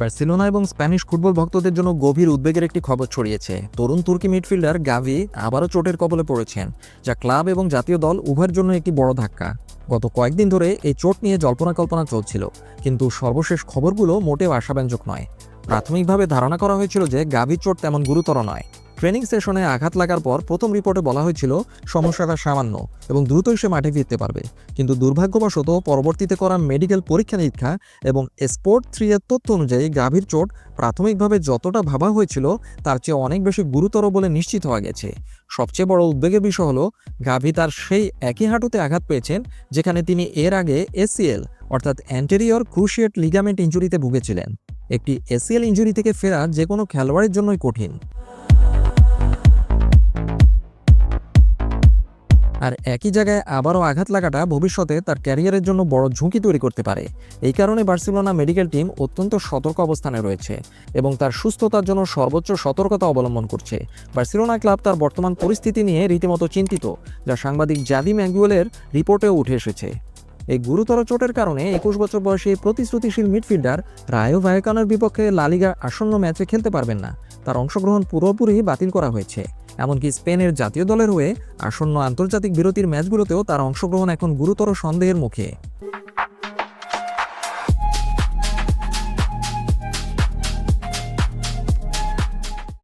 Barcelona এবং Spanish football ভক্তদের জন্য গভীর উদ্বেগের একটি খবর ছড়িয়েছে। তরুণ তুর্কি মিডফিল্ডার গাভি আবারও চোটের কবলে পড়েছেন, যা ক্লাব এবং জাতীয় দল উভয়ের জন্য একটি বড় ধাক্কা। গত কয়েকদিন ধরে এই চোট নিয়ে জল্পনা কল্পনা চলছিল, কিন্তু সর্বশেষ খবরগুলো মোটেও আশাব্যঞ্জক নয়। প্রাথমিকভাবে ধারণা করা হয়েছিল যে গাভির চোট তেমন গুরুতর নয়। ট্রেনিং সেশনে আঘাত লাগার পর প্রথম রিপোর্টে বলা হয়েছিল, সমস্যাটা সামান্য এবং দ্রুতই সে মাঠে ফিরতে পারবে। কিন্তু দুর্ভাগ্যবশত পরবর্তীতে করা মেডিকেল পরীক্ষা নিরীক্ষা এবং স্পোর্ট থ্রি এর তথ্য অনুযায়ী গাভীর চোট প্রাথমিকভাবে যতটা ভাবা হয়েছিল, তার চেয়ে অনেক বেশি গুরুতর বলে নিশ্চিত হওয়া গেছে। সবচেয়ে বড় উদ্বেগের বিষয় হলো, গাভী তার সেই একই হাঁটুতে আঘাত পেয়েছেন যেখানে তিনি এর আগে এসিএল অর্থাৎ অ্যান্টেরিয়র ক্রুশিয়েট লিগামেন্ট ইঞ্জুরিতে ভুগেছিলেন। একটি এসিএল ইঞ্জুরি থেকে ফেরা যে কোনো খেলোয়াড়ের জন্যই কঠিন। আর একই জায়গায় আবারও আঘাত লাগাটা ভবিষ্যতে তার ক্যারিয়ারের জন্য বড় ঝুঁকি তৈরি করতে পারে। এই কারণে বার্সেলোনা মেডিকেল টিম অত্যন্ত সতর্ক অবস্থানে রয়েছে এবং তার সুস্থতার জন্য সর্বোচ্চ সতর্কতা অবলম্বন করছে। বার্সেলোনা ক্লাব তার বর্তমান পরিস্থিতি নিয়ে রীতিমতো চিন্তিত, যা সাংবাদিক জাদি ম্যাগুয়েলের রিপোর্টেও উঠে এসেছে। এই গুরুতর চোটের কারণে একুশ বছর বয়সী প্রতিশ্রুতিশীল মিডফিল্ডার রায়ো ভায়কানোর বিপক্ষে লালিগা আসন্ন ম্যাচে খেলতে পারবেন না। তার অংশগ্রহণ পুরোপুরি বাতিল করা হয়েছে। এমনকি স্পেনের জাতীয় দলের হয়ে আসন্ন আন্তর্জাতিক বিরতির ম্যাচগুলোতেও তার অংশগ্রহণ এখন গুরুতর সন্দেহের মুখে।